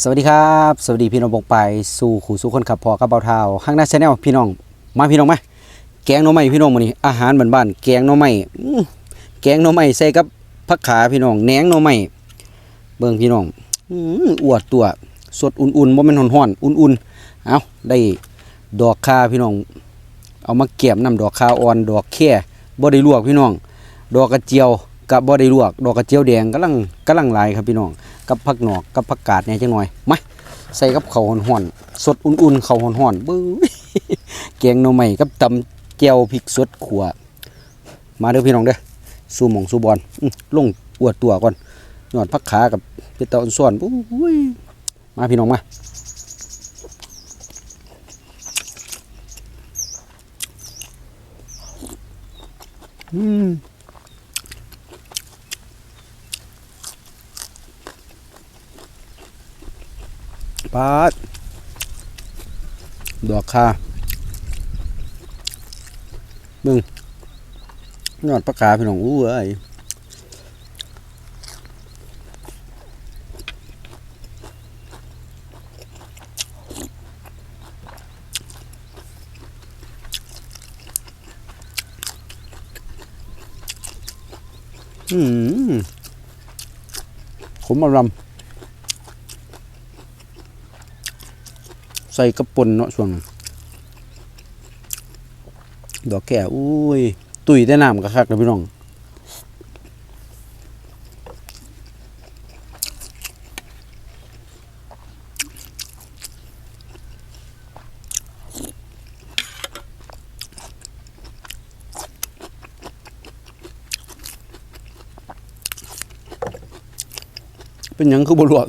สวัสดีครับ สวัสดีพี่น้องบงไปสู่ขู่สู่คนขับพอกับเบาเท้าข้างหน้าชาแนลพี่น้อง มาพี่น้องไหมแกงน่อไม้พี่น้องมื้อนี้อาหารบ้านๆแกงน่อไม้อื้อแกงน่อไม้ใส่กับผักขาพี่น้องแหนงน่อไม้เบิ่งพี่น้องอ้วดตัวสดอุ่นๆบ่แม่นร้อนๆอุ่นๆเอาได้ดอกคาพี่น้อง เอามาเก็บน้ำดอกคาอ่อน ดอกแค่บ่ได้ลวกพี่น้อง ดอกกระเจียว กับบ่ได้ลวก ดอกกระเจียวแดงกำลังกำลังลายครับพี่น้อง กับผักหนอกกับผักกาดเนี่ยจังหน่อยมาใส่กับข้าวห่อนๆสดอุ่นๆข้าวห่อนๆบื้อแกงหน่อไม้กับตำแก้วพริกสดขัวมาเด้อพี่น้องเด้อสู้หมองสู้บอลอื้อลงอวดตัวก่อนหยอดผักขากับเป็ดตาอ่อนส่วนอุ้ยมาพี่น้องมาอืม ปาดดอกคาเบึงยอดปากกาพี่น้องอู้เอ้ยอืมขมอรำ ใส่กระปุนเนาะช่วงนั้นดอกแก่อุ้ย ตุยแต่น้ำกระคักเลยพี่น้องเป็นยังคือบ่ลวก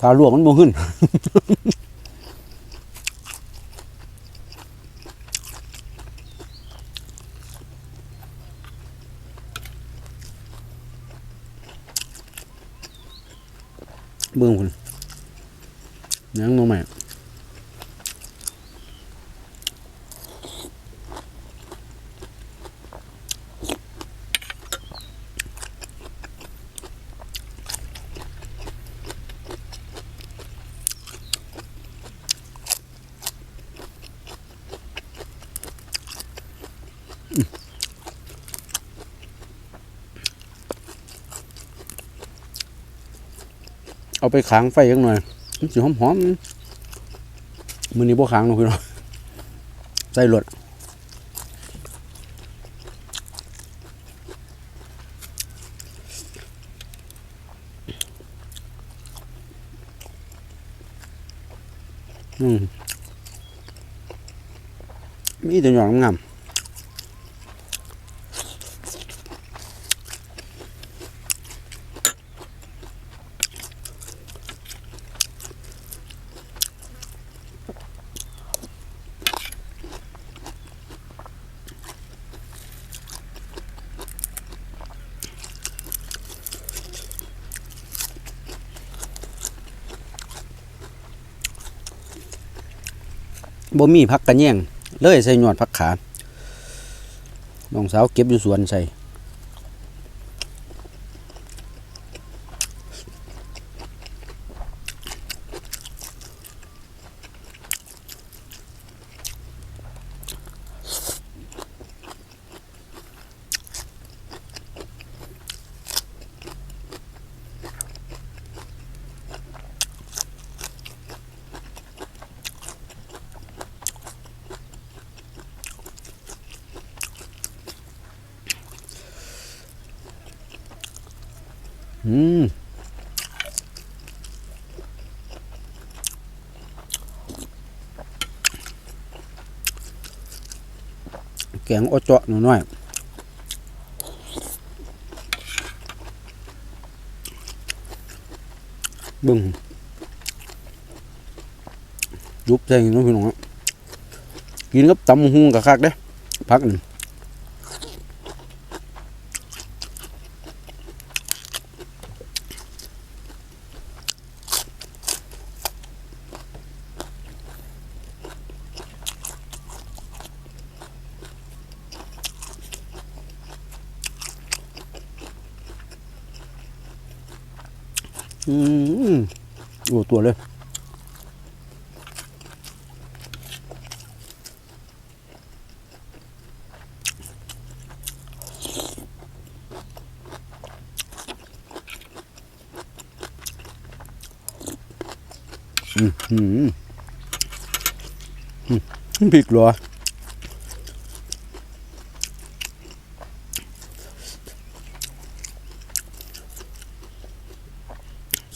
ถ้าลวกมันบ่ขึ้นเบื้องคุณยังมาใหม่ ไปขางไฟจังหน่อยมันสิหอมหอมมือนี้บ่ขางหรอกพี่น้องใส่รถอืมมีแต่หยอดงาม บ่มีพักกระแยงเลยใส่หยอดพักขาน้องสาวเก็บอยู่สวนใส่ อืมแกงโอเจาะหน่อยบึ้งยุบใจน้องพี่น้องอะกินกับตำหุงกับคักเด้พักหนึ่ง อ อืม โอ้ตัวเลยอืมอืมอืมพริกเหรอ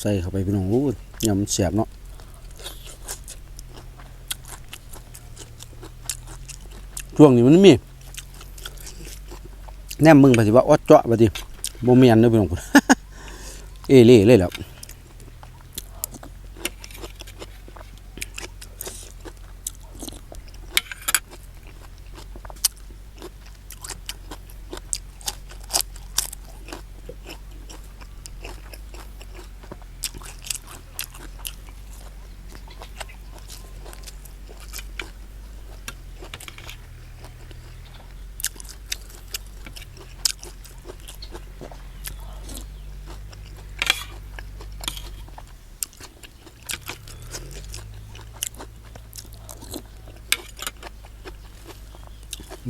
ใส่เข้าไปพี่น้องโอ้ ยยำเสียบเนาะช่วงนี้มันมี แนมมึงไปสิว่าอดเจาะไปดิโมเมียนเด้อพี่น้องพุ่นเอเล่เลยแหล้ว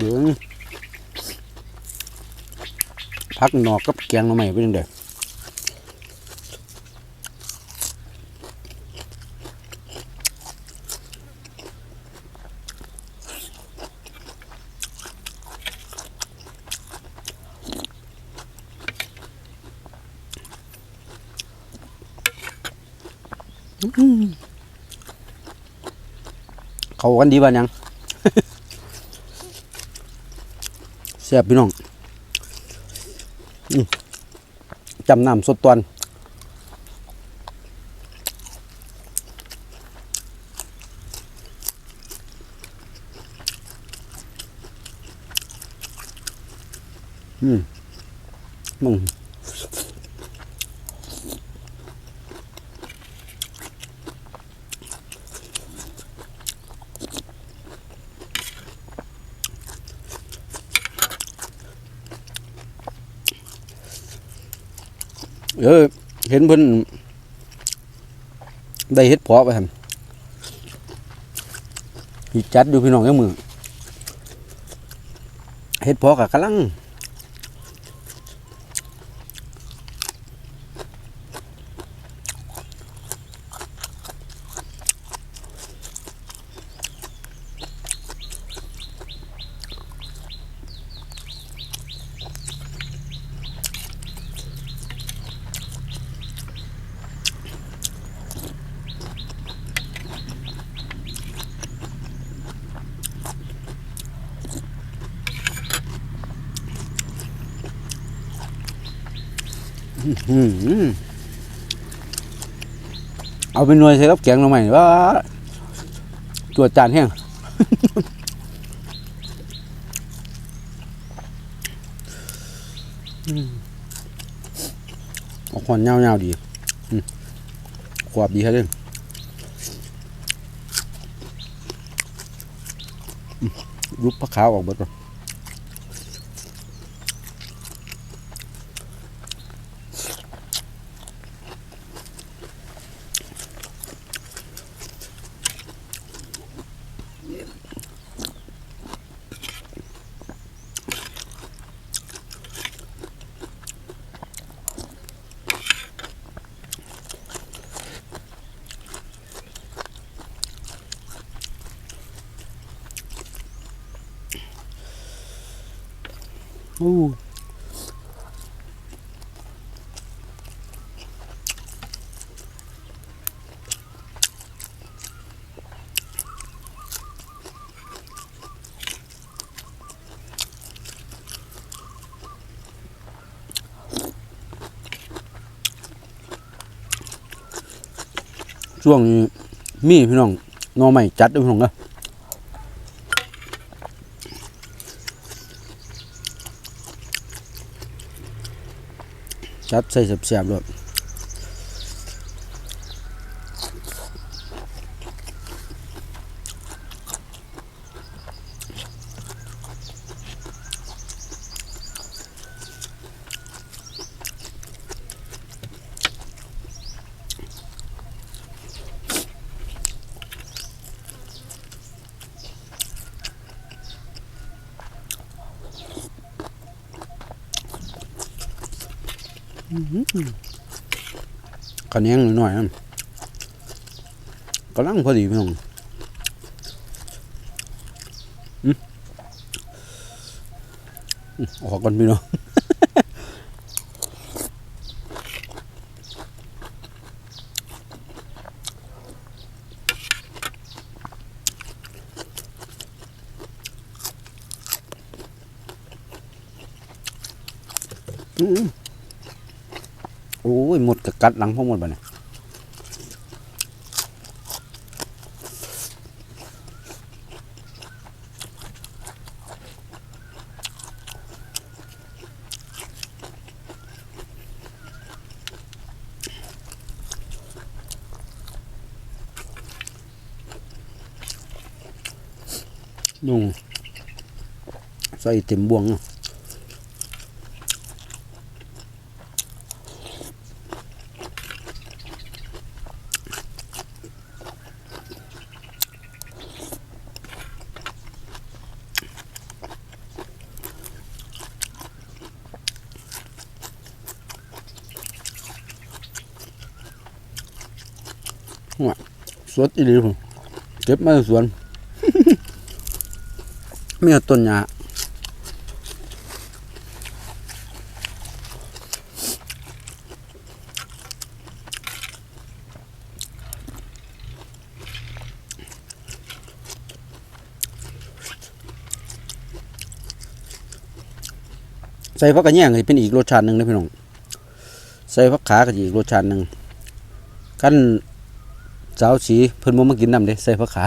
ดี๋ยวพักหนอกกับแกงหน่อไม้เป็นยังไงเขากันดีบ้านยัง แซ่บพี่น้องอจำน้ำสดตอนอืมมึง เออเห็นเพิ่นได้เฮ็ดพอไปหั่นจัดอยู่พี่น้องยังมือเฮ็ดพอกับกำลัง เอาเป็นหน่วยใส่กับแกงลงใหม่ว่าตัวจานแห้งออกควันเงาๆดีอืมกรอบดีครับเด้ออืมรูปผักขาวออกเบิดก่อน อู้ช่วงนี้มีพี่น้องหนอใหม่จัดด้วยพี่น้องเนอ จัดใส่เสียบๆด้วย ขะแนงหน่อยๆนะกำลังพอดีพี่น้องอืมอืมออกก่อนพี่น้องอืม โอ้ยหมดกะกัดหลังพวกหมดไปเนี่ยนุ่งใส่เต็มบวงเนาะ สดอีหลีผมเก็บมาสวนมีแต่ต้นหญ้าใส่ผักกระแยงเป็นอีกรสชาติหนึ่งนะพี่น้อง ใส่ผักขาก็อีกรสชาติหนึ่งกัน สาวสีเพิ่นบ่มากินน้ำเด้ใส่ผักขา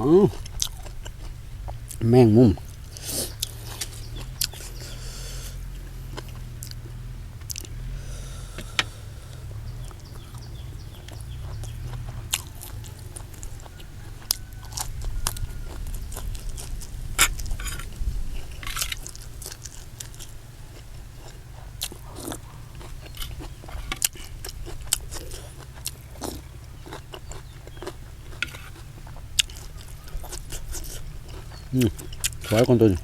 อ๋อแมงมุม ถอยคนตัวนี้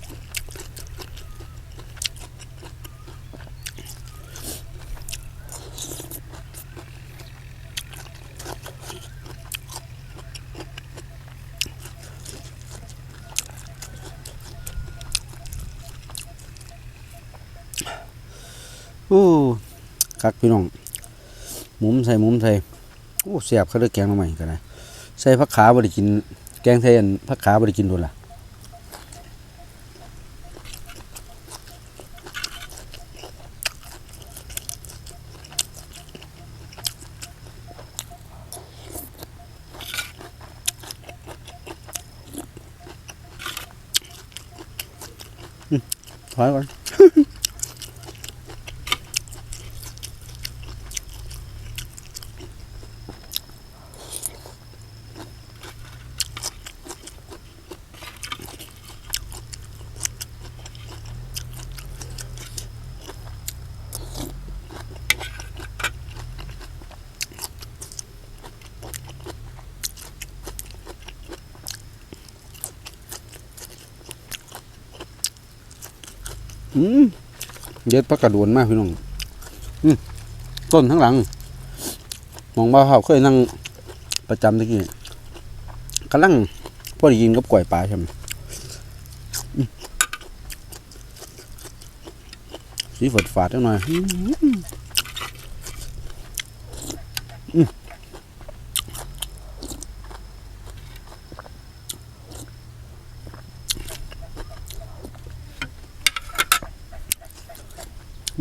โอ้คักพี่น้องมุมใส่มุมใส่โอ้เสียบเขาเลือกแกงมาใหม่กันนะใส่ผักขาบริกิน แกงไทยอันผักขาบริกินโดนละ ก่อน อืมเด็ดปลากระโดวนมากพี่น้องอืมต้นทั้งหลัง มองว่าเขาเคยนั่งประจำตะกี้กำลังพอได้ยินกับกล้วยปลาใช่ไหมสีฝดฝาดจังหน่อยอืม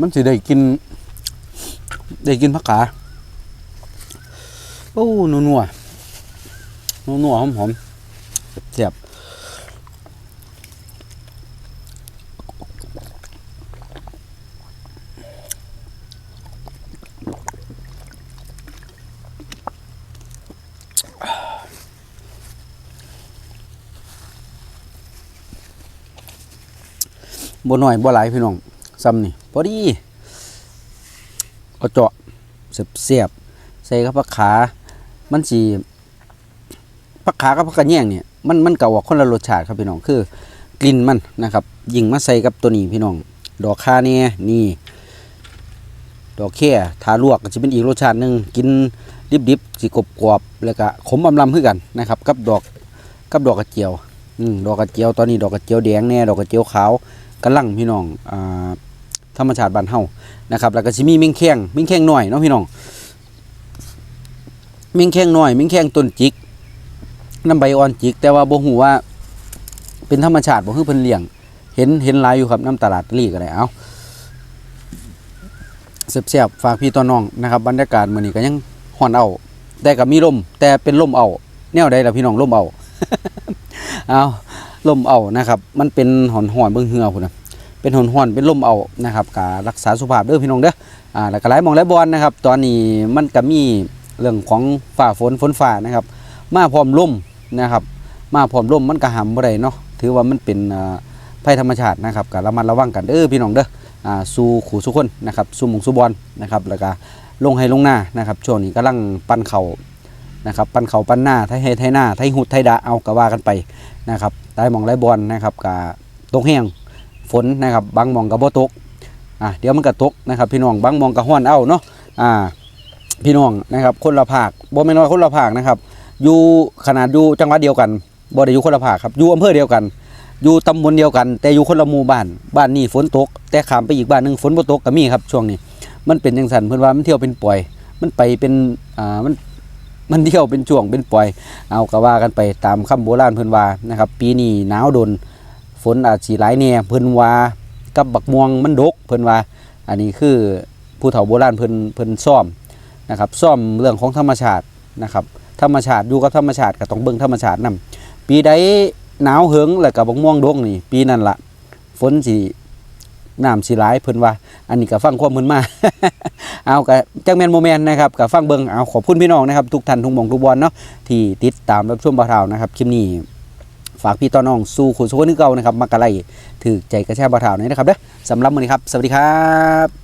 มันสิได้กิน ได้กินผักกาโอ้นัวนัวนัวนัวหอมหอมแซ่บบ่หน่อยบ่หลายพี่น้องซ้ำนี่ พอดีเอาเจาะเสียบๆใส่กับผักขา มันสิผักขากับผักกระแยงเนี่ยมันมันก็ออกคนละรสชาติครับพี่น้องคือกลิ่นมันนะครับ ยิงมาใส่กับตัวนี้พี่น้อง ดอกคาเนี่ยนี่ ดอกแค่ทาลวกก็จะเป็นอีกรสชาติหนึ่งกินดิบๆสิกรอบๆแล้วก็ขมอำลำคือกันนะครับ กับดอกกับดอกกระเจียวอืมดอกกระเจียวตอนนี้ดอกกระเจียวแดงแน่ดอกกระเจียวขาวกำลังพี่น้องอ่า ธรรมชาติบ้านเฮานะครับแล้วก็สิมีเมงแข้งเมงแข้งหน้อยเนาะพี่น้องเมงแข้งหน้อยเมงแข้งต้นจิกน้ำใบอ่อนจิก แต่ว่าบ่ฮู้ว่า เป็นธรรมชาติบ่คือเพิ่นเลี้ยง เห็นเห็นหลายอยู่ครับน้ำตลาดลีก็ได้เอาเสียบๆฝากพี่ต้อน้องนะครับบรรยากาศมื้อนี้ก็ยังฮ้อนเอา แต่ก็มีลมแต่เป็นลมเอา แนวใดล่ะพี่น้องลมเอาเอาลมเอานะครับ มันเป็นหอนหอนๆเบิ่งเหือพุ่นนะ เป็นหอนหอนเป็นลมเอานะครับการักษาสุขภาพเด้อพี่น้องเด้ออ่าแล้วก็หลายมองหลายบอลนะครับ ตอนนี้มันก็มีเรื่องของฝ่าฝนฝนฝ่านะครับ มาพร้อมลมนะครับ มาพร้อมลมมันก็ห้ามบ่ได้เนาะถือว่ามันเป็นอ่าภัยธรรมชาตินะครับก็ระมัดระวังกันเด้อพี่น้องเด้ออ่าสู่ขู่สู่คนนะครับสู่หมงสู่บอลนะครับแล้วก็ลงให้ลงหน้านะครับช่วงนี้กำลังปั้นเข่านะครับปั้นเข่าปั้นหน้าไทยให้ไทยหน้าไทยหุดไทยดาเอาก็ว่ากันไปนะครับได้มองไรบอลนะครับก็ตกแห้ง ฝนนะครับบางมองก็บ่ตกอะเดี๋ยวมันก็ตกนะครับ พี่น้องบางมองก็ฮ้อนเอาเนาะอ่าพี่น้องนะครับ คนละภาคบ่แม่นว่าคนละภาคนะครับ อยู่ขนาดอยู่จังหวัดเดียวกันบ่ได้อยู่คนละภาคครับอยู่อำเภอเดียวกัน อยู่ตำบลเดียวกัน แต่อยู่คนละหมู่บ้านบ้านนี้ฝนตก แต่ข้ามไปอีกบ้านหนึงฝนบ่ตกก็มีครับช่วงนี้ มันเป็นจังซั่นเพิ่นว่ามันเที่ยวเป็นป่อย มันไปเป็นอ่ามันมันเที่ยวเป็นช่วงเป็นป่อย เอาก็ว่ากันไปตามคำโบราณเพิ่นว่านะครับ ปีนี้หนาวโดน ฝนอาจสิหลายแหน่ยเพิ่นว่ากับบักม่วงมันดกเพิ่นว่า อันนี้คือผู้เฒ่าโบราณเพิ่นเพิ่นซ่อมนะครับซ่อมเรื่องของธรรมชาตินะครับธรรมชาติอยู่กับธรรมชาติก็ต้องเบิ่งธรรมชาตินํปีใดหนาวเหิงแล้วก็บักม่วงดกนี่ ปีนั้นละฝนสิน้ำสิหลายเพิ่นว่า อันนี้ก็ฟังความเพิ่นมา เอาก็จังแมนโมแมนนะครับก็ฟังเบิงเอาขอบคุณพี่น้องนะครับ ทุกท่านทุกมองทุกบอลเนาะที่ติดตามรับชมบ่าวเฒ่านะครับคลิปนี้ ฝากพี่ต้อน้องสู้ขุนสุขนึกเก่านะครับมากระไรถือใจกระแช่บ่าวเท้านี่นะครับเด้อสำหรับมื้อนี้ครับ สวัสดีครับ